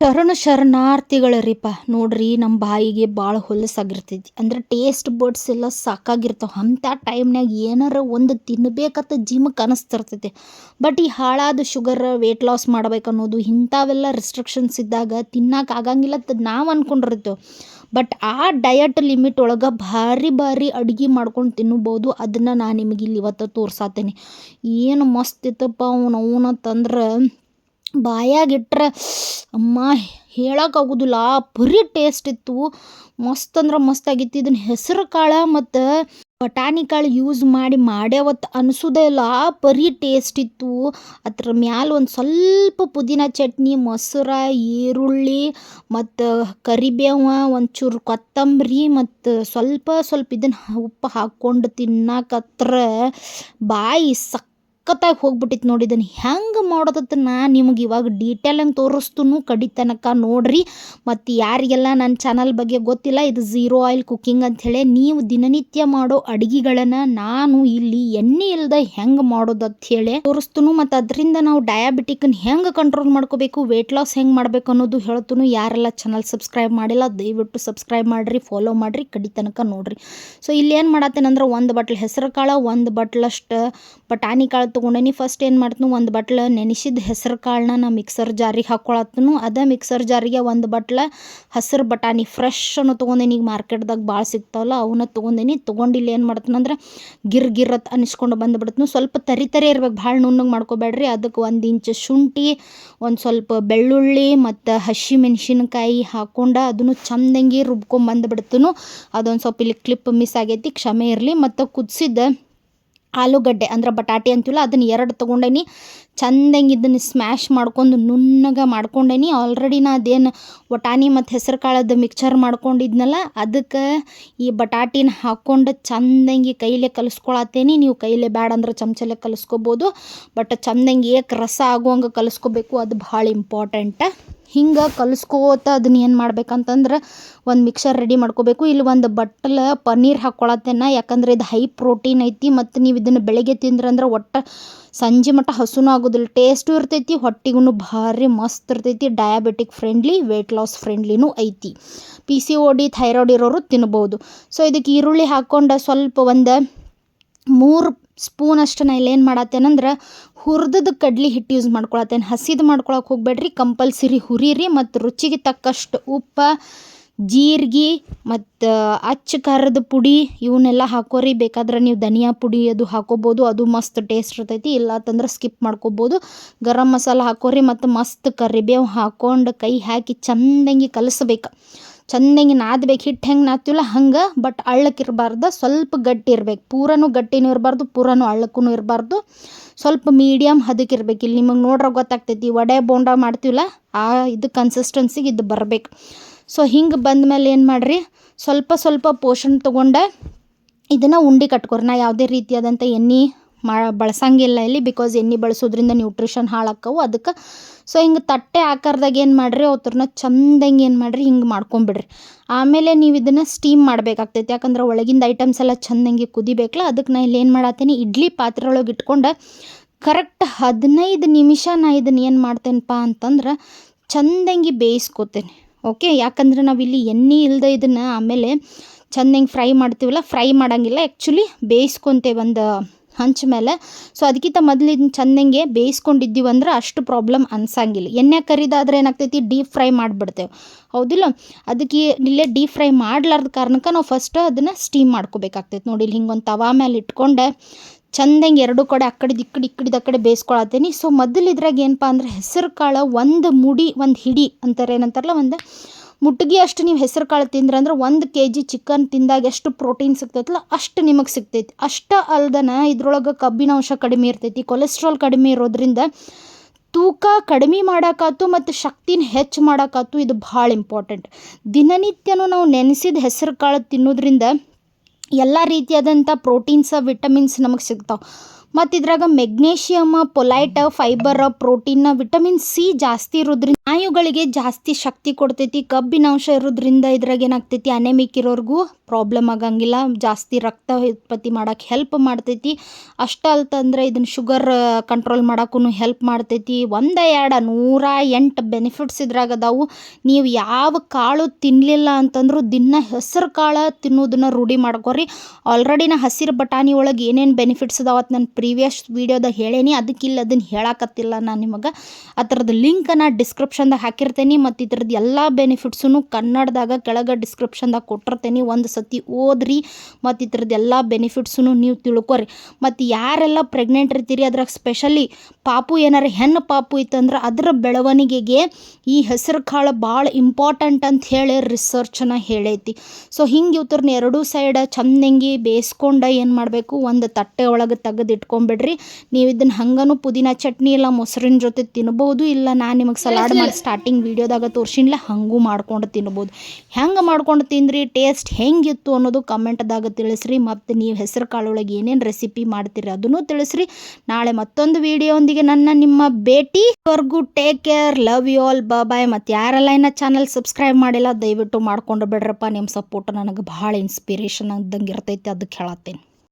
ಶರಣ ಶರಣಾರ್ಥಿಗಳರಿಪ್ಪ, ನೋಡ್ರಿ ನಮ್ಮ ಬಾಯಿಗೆ ಭಾಳ ಹೊಲಸಾಗಿರ್ತೈತಿ. ಅಂದ್ರೆ ಟೇಸ್ಟ್ ಬಡ್ಸ್ ಎಲ್ಲ ಸಾಕಾಗಿರ್ತಾವೆ. ಅಂಥ ಟೈಮ್ನಾಗ ಏನಾರ ಒಂದು ತಿನ್ಬೇಕಂತ ಜಿಮ್ ಅನಿಸ್ತಿರ್ತೈತಿ ಬಟ್ ಈ ಹಾಳಾದ ಶುಗರ್ ವೇಟ್ ಲಾಸ್ ಮಾಡ್ಬೇಕು ಅನ್ನೋದು ಇಂಥವೆಲ್ಲ ರಿಸ್ಟ್ರಿಕ್ಷನ್ಸ್ ಇದ್ದಾಗ ತಿನ್ನಕ್ಕೆ ಆಗಂಗಿಲ್ಲ ಅಂತ ನಾವು ಅಂದ್ಕೊಂಡಿರ್ತೇವೆ ಬಟ್ ಆ ಡಯಟ್ ಲಿಮಿಟ್ ಒಳಗೆ ಭಾರಿ ಭಾರಿ ಅಡುಗೆ ಮಾಡ್ಕೊಂಡು ತಿನ್ನಬೋದು ಅದನ್ನು ನಾನು ನಿಮಗೆ ಇಲ್ಲಿ ಇವತ್ತು ತೋರ್ಸಾತೇನೆ. ಏನು ಮಸ್ತ್ ಇತ್ತಪ್ಪ ಅವ್ನು ಅವನಂತಂದ್ರೆ ಬಾಯಾಗಿಟ್ರೆ ಅಮ್ಮ, ಹೇಳೋಕ್ಕಾಗೋದಿಲ್ಲ. ಪರಿ ಟೇಸ್ಟ್ ಇತ್ತು. ಮಸ್ತ್ ಅಂದ್ರೆ ಮಸ್ತ್ ಆಗಿತ್ತು. ಇದನ್ನ ಹೆಸರು ಕಾಳು ಮತ್ತು ಬಟಾಣಿ ಕಾಳು ಯೂಸ್ ಮಾಡಿ ಮಾಡ್ಯಾವತ್ತು ಅನಿಸೋದೇ ಇಲ್ಲ. ಪರಿ ಟೇಸ್ಟ್ ಇತ್ತು. ಅದ್ರ ಮ್ಯಾಲ ಒಂದು ಸ್ವಲ್ಪ ಪುದೀನ ಚಟ್ನಿ, ಮೊಸರ, ಈರುಳ್ಳಿ ಮತ್ತು ಕರಿಬೇವು, ಒಂಚೂರು ಕೊತ್ತಂಬರಿ ಮತ್ತು ಸ್ವಲ್ಪ ಸ್ವಲ್ಪ ಇದನ್ನು ಉಪ್ಪು ಹಾಕ್ಕೊಂಡು ತಿನ್ನಕತ್ರ ಬಾಯಿ ಸಖತ್ತಾಗಿ ಹೋಗ್ಬಿಟ್ಟಿತ್ತು ನೋಡಿ ಇದನ್ನು ಹೆಂಗೆ ಮಾಡೋದತ್ತ ನಾ ನಿಮಗೆ ಇವಾಗ ಡೀಟೇಲಂಗೆ ತೋರಿಸ್ತೂ ಕಡಿ ತನಕ ನೋಡ್ರಿ. ಮತ್ತು ಯಾರಿಗೆಲ್ಲ ನನ್ನ ಚಾನಲ್ ಬಗ್ಗೆ ಗೊತ್ತಿಲ್ಲ, ಇದು ಝೀರೋ ಆಯಿಲ್ ಕುಕ್ಕಿಂಗ್ ಅಂಥೇಳಿ ನೀವು ದಿನನಿತ್ಯ ಮಾಡೋ ಅಡುಗೆಗಳನ್ನು ನಾನು ಇಲ್ಲಿ ಎಣ್ಣೆ ಇಲ್ಲದೆ ಹೆಂಗೆ ಮಾಡೋದು ಹೇಳಿ ತೋರಿಸ್ತೂ ಮತ್ತು ಅದರಿಂದ ನಾವು ಡಯಾಬಿಟಿಕನ್ನು ಹೆಂಗೆ ಕಂಟ್ರೋಲ್ ಮಾಡ್ಕೋಬೇಕು ವೆಯ್ಟ್ ಲಾಸ್ ಹೆಂಗೆ ಮಾಡಬೇಕು ಅನ್ನೋದು ಹೇಳ್ತೂ ಯಾರೆಲ್ಲ ಚಾನಲ್ ಸಬ್ಸ್ಕ್ರೈಬ್ ಮಾಡಿಲ್ಲ, ದಯವಿಟ್ಟು ಸಬ್ಸ್ಕ್ರೈಬ್ ಮಾಡಿರಿ ಫಾಲೋ ಮಾಡಿರಿ, ಕಡಿ ತನಕ ನೋಡ್ರಿ. ಸೊ ಇಲ್ಲಿ ಏನು ಮಾಡತ್ತೇನಂದ್ರೆ ಒಂದು ಬಟ್ಲ್ ಹೆಸರು ಕಾಳು ಒಂದು ಬಟ್ಲಷ್ಟು ಬಟಾಣಿ ಕಾಳು ತೊಗೊಂಡೇನಿ ಫಸ್ಟ್ ಏನು ಮಾಡ್ತನು ಒಂದು ಬಟ್ಲ ನೆನೆಸಿದ ಹೆಸರು ಕಾಳನ್ನ ನಾ ಮಿಕ್ಸರ್ ಜಾರಿಗೆ ಹಾಕ್ಕೊಳತ್ತನು ಅದೇ ಮಿಕ್ಸರ್ ಜಾರಿಗೆ ಒಂದು ಬಟ್ಲ ಹಸಿರು ಬಟಾಣಿ ಫ್ರೆಶ್ ಅನ್ನು ತೊಗೊಂಡೇನಿ. ಈಗ ಮಾರ್ಕೆಟ್ದಾಗ ಭಾಳ ಸಿಗ್ತಾವಲ್ಲ ಅವನ್ನ ತೊಗೊಂಡೇನಿ. ತೊಗೊಂಡಿಲ್ಲ ಏನು ಮಾಡ್ತೀನಂದ್ರೆ ಗಿರ್ ಗಿರ್ ಗಿರತ್ ಅನಿಸ್ಕೊಂಡು ಬಂದುಬಿಡ್ತೀನಿ ಸ್ವಲ್ಪ ತರಿ ತರಿ ಇರ್ಬೇಕು, ಭಾಳ ನುಣ್ಣಗೆ ಮಾಡ್ಕೋಬೇಡ್ರಿ. ಅದಕ್ಕೆ ಒಂದು ಇಂಚು ಶುಂಠಿ, ಒಂದು ಸ್ವಲ್ಪ ಬೆಳ್ಳುಳ್ಳಿ ಮತ್ತು ಹಸಿ ಮೆಣಸಿನ್ಕಾಯಿ ಹಾಕ್ಕೊಂಡು ಅದನ್ನು ಚಂದಂಗೆ ರುಬ್ಕೊಂಬಂದು ಅದೊಂದು ಸ್ವಲ್ಪ ಇಲ್ಲಿ ಕ್ಲಿಪ್ ಮಿಸ್ ಆಗೈತಿ, ಕ್ಷಮೆ ಇರಲಿ. ಮತ್ತು ಕುದಿಸಿದ ಆಲೂಗಡ್ಡೆ ಅಂದ್ರೆ ಬಟಾಟೆ ಅಂತೀವಲ್ಲ, ಅದನ್ನು ಎರಡು ತೊಗೊಂಡೇನಿ. ಚಂದಂಗೆ ಇದನ್ನು ಸ್ಮ್ಯಾಶ್ ಮಾಡ್ಕೊಂಡು ನುಣ್ಣಗೆ ಮಾಡ್ಕೊಂಡೇನಿ. ಆಲ್ರೆಡಿ ನಾ ಅದೇನು ವಟಾಣಿ ಮತ್ತು ಹೆಸರು ಕಾಳದ್ದು ಮಿಕ್ಚರ್ ಮಾಡ್ಕೊಂಡಿದ್ನಲ್ಲ, ಅದಕ್ಕೆ ಈ ಬಟಾಟಿನ ಹಾಕ್ಕೊಂಡು ಚಂದಂಗೆ ಕೈಲೇ ಕಲಿಸ್ಕೊಳತ್ತೇನಿ. ನೀವು ಕೈಲೇ ಬ್ಯಾಡ ಅಂದ್ರೆ ಚಮಚಲೇ ಕಲಿಸ್ಕೋಬೋದು ಬಟ್ ಚಂದಂಗೆ ಏಕೆ ರಸ ಆಗುವಂಗೆ ಕಲಿಸ್ಕೋಬೇಕು, ಅದು ಭಾಳ ಇಂಪಾರ್ಟೆಂಟ ಹಿಂಗೆ ಕಲಿಸ್ಕೋತ ಅದನ್ನ ಏನು ಮಾಡ್ಬೇಕಂತಂದ್ರೆ ಒಂದು ಮಿಕ್ಸರ್ ರೆಡಿ ಮಾಡ್ಕೋಬೇಕು. ಇಲ್ಲಿ ಒಂದು ಬಟ್ಟಲ ಪನ್ನೀರ್ ಹಾಕ್ಕೊಳತ್ತೇನ ಯಾಕಂದ್ರೆ ಇದು ಹೈ ಪ್ರೋಟೀನ್ ಐತಿ ಮತ್ತು ನೀವು ಇದನ್ನು ಬೆಳಗ್ಗೆ ತಿಂದ್ರಂದ್ರೆ ಒಟ್ಟು ಸಂಜೆ ಮಟ್ಟ ಹಸುನೂ ಆಗೋದಿಲ್ಲ. ಟೇಸ್ಟು ಇರ್ತೈತಿ ಹೊಟ್ಟೆಗೂ ಭಾರಿ ಮಸ್ತ್ ಇರ್ತೈತಿ. ಡಯಾಬಿಟಿಕ್ ಫ್ರೆಂಡ್ಲಿ ವೆಯ್ಟ್ ಲಾಸ್ ಫ್ರೆಂಡ್ಲಿನೂ ಐತಿ. P C O D thyroid ಇರೋರು ತಿನ್ಬೋದು. ಸೊ ಇದಕ್ಕೆ ಈರುಳ್ಳಿ ಹಾಕ್ಕೊಂಡು ಸ್ವಲ್ಪ ಒಂದು ಮೂರು ಸ್ಪೂನಷ್ಟು ನಾ ಇಲ್ಲೇನು ಮಾಡತ್ತೇನಂದ್ರೆ ಹುರ್ದದ ಕಡ್ಲೆ ಹಿಟ್ಟು ಯೂಸ್ ಮಾಡ್ಕೊಳತ್ತೇನೆ. ಹಸಿದು ಮಾಡ್ಕೊಳಕ್ಕೆ ಹೋಗ್ಬೇಡ್ರಿ, ಕಂಪಲ್ಸರಿ ಹುರಿರಿ ಮತ್ತು ರುಚಿಗೆ ತಕ್ಕಷ್ಟು ಉಪ್ಪು, ಜೀರಿಗೆ ಮತ್ತು ಅಚ್ಚ ಖಾರದ ಪುಡಿ ಇವನ್ನೆಲ್ಲ ಹಾಕೋರಿ. ಬೇಕಾದ್ರೆ ನೀವು ಧನಿಯಾ ಪುಡಿ ಅದು ಹಾಕೋಬೋದು, ಅದು ಮಸ್ತ್ ಟೇಸ್ಟ್ ಇರ್ತೈತಿ. ಇಲ್ಲ ಅಂತಂದ್ರೆ ಸ್ಕಿಪ್ ಮಾಡ್ಕೋಬೋದು. ಗರಂ ಮಸಾಲ ಹಾಕೋರಿ ಮತ್ತು ಮಸ್ತ್ ಕರಿಬೇವು ಹಾಕ್ಕೊಂಡು ಕೈ ಹಾಕಿ ಚಂದಂಗೆ ಕಲಸ್ಬೇಕು. ಚಂದಂಗೆ ನಾದ್ಬೇಕು ಹಿಟ್ಟು ಹೆಂಗೆ ನಾದ್ತೀವಲ್ಲ, ಹಂಗೆ. ಬಟ್ ಅಳ್ಳಕ್ಕೆ ಇರಬಾರ್ದು, ಸ್ವಲ್ಪ ಗಟ್ಟಿ ಇರ್ಬೇಕು. ಪೂರನೂ ಗಟ್ಟಿನೂ ಇರಬಾರ್ದು, ಪೂರನೂ ಅಳ್ಳಕ್ಕೂ ಇರಬಾರ್ದು. ಸ್ವಲ್ಪ ಮೀಡಿಯಮ್ ಹದಕ್ಕೆ ಇರ್ಬೇಕು. ಇಲ್ಲಿ ನಿಮಗೆ ನೋಡ್ರೆ ಗೊತ್ತಾಗ್ತೈತಿ, ವಡೆ ಬೋಂಡ ಮಾಡ್ತೀವಲ್ಲ, ಆ ಇದು ಕನ್ಸಿಸ್ಟೆನ್ಸಿಗೆ ಇದು ಬರಬೇಕು. ಸೊ ಹಿಂಗೆ ಬಂದಮೇಲೆ ಏನು ಮಾಡಿರಿ? ಸ್ವಲ್ಪ ಸ್ವಲ್ಪ ಪೋಷಣ್ ತೊಗೊಂಡು ಇದನ್ನು ಉಂಡಿ ಕಟ್ಕೊರಿ. ನಾ ಯಾವುದೇ ರೀತಿಯಾದಂಥ ಎಣ್ಣೆ ಮಾ ಬಳಸಂಗಿಲ್ಲ ಇಲ್ಲಿ ಬಿಕಾಸ್ ಎಣ್ಣೆ ಬಳಸೋದ್ರಿಂದ ನ್ಯೂಟ್ರಿಷನ್ ಹಾಳಾಕ್ಕವು. ಅದಕ್ಕೆ ಸೊ ಹಿಂಗೆ ತಟ್ಟೆ ಆಕಾರದಾಗ ಏನು ಮಾಡಿರಿ ಅವ್ರನ್ನ ಚಂದಂಗೆ ಏನು ಮಾಡಿರಿ, ಹಿಂಗೆ ಮಾಡ್ಕೊಂಬಿಡ್ರಿ. ಆಮೇಲೆ ನೀವು ಇದನ್ನು ಸ್ಟೀಮ್ ಮಾಡಬೇಕಾಗ್ತೈತಿ. ಯಾಕಂದ್ರೆ ಒಳಗಿಂದ ಐಟಮ್ಸ್ ಎಲ್ಲ ಚಂದಂಗೆ ಕುದಿಬೇಕಲ್ಲ ಅದಕ್ಕೆ ನಾ ಇಲ್ಲಿ ಏನು ಮಾಡತ್ತೀನಿ ಇಡ್ಲಿ ಪಾತ್ರೆ ಒಳಗೆ ಇಟ್ಕೊಂಡು ಕರೆಕ್ಟ್ ಹದಿನೈದು ನಿಮಿಷ ನಾ ಇದನ್ನು ಏನು ಮಾಡ್ತೇನಪ್ಪ ಅಂತಂದ್ರೆ ಚಂದಂಗೆ ಬೇಯಿಸ್ಕೊತೇನೆ. ಓಕೆ ಯಾಕಂದ್ರೆ ನಾವಿಲ್ಲಿ ಎಣ್ಣೆ ಇಲ್ಲದೆ ಇದನ್ನು ಆಮೇಲೆ ಚಂದಂಗೆ ಫ್ರೈ ಮಾಡ್ತೀವಲ್ಲ ಫ್ರೈ ಮಾಡೋಂಗಿಲ್ಲ. ಆ್ಯಕ್ಚುಲಿ ಬೇಯಿಸ್ಕೊತೇವೆ ಒಂದು ಹಂಚ ಮೇಲೆ. ಸೊ ಅದಕ್ಕಿಂತ ಮೊದಲು ಇದನ್ನ ಚಂದಂಗೆ ಬೇಯಿಸ್ಕೊಂಡಿದ್ದೀವಿ ಅಂದ್ರೆ ಅಷ್ಟು ಪ್ರಾಬ್ಲಮ್ ಅನ್ಸಂಗಿಲ್ಲ. ಎಣ್ಣೆ ಕರಿದಾದ್ರೆ ಏನಾಗ್ತೈತಿ? ಡೀಪ್ ಫ್ರೈ ಮಾಡಿಬಿಡ್ತೇವೆ. ಹೌದಿಲ್ಲ? ಅದಕ್ಕೆ ಇಲ್ಲೇ ಡೀಪ್ ಫ್ರೈ ಮಾಡ್ಲಾರ್ದ ಕಾರಣಕ್ಕೆ ನಾವು ಫಸ್ಟ್ ಅದನ್ನು ಸ್ಟೀಮ್ ಮಾಡ್ಕೋಬೇಕಾಗ್ತೈತೆ. ನೋಡಿ, ಇಲ್ಲಿ ಹಿಂಗೊಂದು ತವಾ ಮೇಲೆ ಇಟ್ಕೊಂಡೆ. ಚಂದಂಗೆ ಎರಡು ಕಡೆ ಆ ಕಡೆದು ಈ ಕಡೆ ಈ ಆ ಕಡೆ ಬೇಯಿಸ್ಕೊಳತ್ತೀನಿ. ಸೊ ಮೊದಲು ಇದ್ರಾಗ ಏನಪ್ಪ ಅಂದ್ರೆ ಹೆಸರು ಕಾಳು ಒಂದು ಮುಡಿ, ಒಂದು ಹಿಡಿ ಅಂತಾರೆ, ಏನಂತಾರಲ್ಲ, ಒಂದು ಮುಟ್ಗಿ ಅಷ್ಟು ನೀವು ಹೆಸರು ಕಾಳು ತಿಂದ್ರೆ ಅಂದ್ರೆ ಒಂದು ಕೆ ಜಿ ಚಿಕನ್ ತಿಂದಾಗ ಎಷ್ಟು ಪ್ರೋಟೀನ್ ಸಿಗ್ತೈತಲ್ಲ ಅಷ್ಟು ನಿಮಗೆ ಸಿಗ್ತೈತಿ. ಅಷ್ಟು ಅಲ್ದನ ಇದ್ರೊಳಗೆ ಕಬ್ಬಿನ ಅಂಶ ಕಡಿಮೆ ಇರ್ತೈತಿ. ಕೊಲೆಸ್ಟ್ರಾಲ್ ಕಡಿಮೆ ಇರೋದ್ರಿಂದ ತೂಕ ಕಡಿಮೆ ಮಾಡೋಕ್ಕಾತು ಮತ್ತು ಶಕ್ತಿನ ಹೆಚ್ಚು ಮಾಡೋಕ್ಕಾತು ಇದು ಭಾಳ ಇಂಪಾರ್ಟೆಂಟ್ ದಿನನಿತ್ಯನೂ ನಾವು ನೆನೆಸಿದ ಹೆಸರು ಕಾಳು ತಿನ್ನೋದ್ರಿಂದ ಎಲ್ಲ ರೀತಿಯಾದಂಥ ಪ್ರೋಟೀನ್ಸ ವಿಟಮಿನ್ಸ್ ನಮಗೆ ಸಿಗ್ತಾವೆ. ಮತ್ತು ಇದ್ರಾಗ magnesium ಪೊಲೈಟ fibre protein vitamin C ಜಾಸ್ತಿ ಇರೋದ್ರಿಂದ ಸ್ನಾಯುಗಳಿಗೆ ಜಾಸ್ತಿ ಶಕ್ತಿ ಕೊಡ್ತೈತಿ, ಕಬ್ಬಿನ ಅಂಶ ಇರೋದ್ರಿಂದ ಇದ್ರಾಗ ಏನಾಗ್ತೈತಿ ಅನೆಮಿಕ್ ಇರೋರ್ಗೂ ಪ್ರಾಬ್ಲಮ್ ಆಗಂಗಿಲ್ಲ, ಜಾಸ್ತಿ ರಕ್ತ ಉತ್ಪತ್ತಿ ಮಾಡಕ್ಕೆ ಹೆಲ್ಪ್ ಮಾಡ್ತೈತಿ. ಅಷ್ಟು ಅಲ್ತಂದ್ರೆ ಇದನ್ನು ಶುಗರ್ ಕಂಟ್ರೋಲ್ ಮಾಡೋಕ್ಕೂ ಹೆಲ್ಪ್ ಮಾಡ್ತೈತಿ. ಒಂದ, ಎರಡು, ನೂರ ಎಂಟು ಬೆನಿಫಿಟ್ಸ್ ಇದ್ರಾಗ ಅದಾವು. ನೀವು ಯಾವ ಕಾಳು ತಿನ್ನಲಿಲ್ಲ ಅಂತಂದ್ರೂ ದಿನ ಹೆಸರು ಕಾಳು ತಿನ್ನೋದನ್ನ ರೂಢಿ ಮಾಡ್ಕೊರಿ. ಆಲ್ರೆಡಿ ನಾ ಹಸಿರು ಬಟಾಣಿ ಒಳಗೆ ಏನೇನು ಬೆನಿಫಿಟ್ಸ್ ಅದಾವತ್ತು ನಾನು ಪ್ರೀವಿಯಸ್ ವೀಡಿಯೋದಾಗ ಹೇಳೇನಿ. ಅದಕ್ಕಿಲ್ಲ ಅದನ್ನು ಹೇಳಕತ್ತಿಲ್ಲ ನಾನು ನಿಮಗೆ. ಆ ಥರದ ಲಿಂಕನ್ನು ಡಿಸ್ಕ್ರಿಪ್ಷನ್ದಾಗ ಹಾಕಿರ್ತೇನೆ ಮತ್ತು ಇದ್ರದ್ದು ಎಲ್ಲ ಬೆನಿಫಿಟ್ಸೂ ಕನ್ನಡದಾಗ ಕೆಳಗೆ ಡಿಸ್ಕ್ರಿಪ್ಷನ್ದಾಗ ಕೊಟ್ಟಿರ್ತೇನೆ ಒಂದು ಸತಿ ಓದ್ರಿ ಮತ್ತು ಇದ್ರದ್ದು ಎಲ್ಲ ಬೆನಿಫಿಟ್ಸೂ ನೀವು ತಿಳ್ಕೊರಿ. ಮತ್ತು ಯಾರೆಲ್ಲ ಪ್ರೆಗ್ನೆಂಟ್ ಇರ್ತೀರಿ ಅದ್ರಾಗ ಸ್ಪೆಷಲಿ ಪಾಪು ಏನಾರ ಹೆಣ್ಣು ಪಾಪು ಇತ್ತಂದ್ರೆ ಅದರ ಬೆಳವಣಿಗೆಗೆ ಈ ಹೆಸರು ಕಾಳು ಭಾಳ ಇಂಪಾರ್ಟೆಂಟ್ ಅಂತ ಹೇಳಿ ರಿಸರ್ಚನ್ನ ಹೇಳೈತಿ. ಸೊ ಹಿಂಗೆ ಇವ್ರನ್ನ ಎರಡೂ ಸೈಡ್ ಚಂದಂಗಿ ಬೇಯಿಸ್ಕೊಂಡು ಏನು ಮಾಡಬೇಕು ಒಂದು ತಟ್ಟೆ ಒಳಗೆ ತೆಗೆದಿಟ್ಕೊಂಬಿಡ್ರಿ ನೀವು ಇದನ್ನು ಹಂಗನೂ ಪುದೀನ ಚಟ್ನಿ ಇಲ್ಲ ಮೊಸರಿನ ಜೊತೆ ತಿನ್ಬೋದು ಇಲ್ಲ ನಾನು ನಿಮಗೆ ಸಲಾಡ್ ಮಾಡಿ ಸ್ಟಾರ್ಟಿಂಗ್ ವೀಡಿಯೋದಾಗ ತೋರ್ಸಿನ್ಲ ಹಂಗೂ ಮಾಡ್ಕೊಂಡು ತಿನ್ಬೋದು. ಹೆಂಗೆ ಮಾಡ್ಕೊಂಡು ತಿಂದ್ರಿ ಟೇಸ್ಟ್ ಹೆಂಗಿತ್ತು ಅನ್ನೋದು ಕಮೆಂಟ್ದಾಗ ತಿಳಿಸ್ರಿ. ಮತ್ತು ನೀವು ಹೆಸರು ಕಾಳೊಳಗೆ ಏನೇನು ರೆಸಿಪಿ ಮಾಡ್ತೀರಿ ಅದನ್ನು ತಿಳಿಸ್ರಿ. ನಾಳೆ ಮತ್ತೊಂದು ವಿಡಿಯೋಂದಿಗೆ ನನ್ನ ನಿಮ್ಮ ಭೇಟಿ. ವರ್ಗು take care love you all bye ಮತ್ತು ಯಾರೆಲ್ಲ ಇನ್ನ ಚಾನಲ್ ಸಬ್ಸ್ಕ್ರೈಬ್ ಮಾಡಿಲ್ಲ, ದಯವಿಟ್ಟು ಮಾಡ್ಕೊಂಡು ಬಿಡ್ರಪ್ಪ. ನಿಮ್ಮ ಸಪೋರ್ಟ್ ನನಗೆ ಭಾಳ ಇನ್ಸ್ಪಿರೇಷನ್ ಅಂದಂಗೆ ಇರ್ತೈತಿ ಅದಕ್ಕೆ ಹೇಳತ್ತೇನೆ.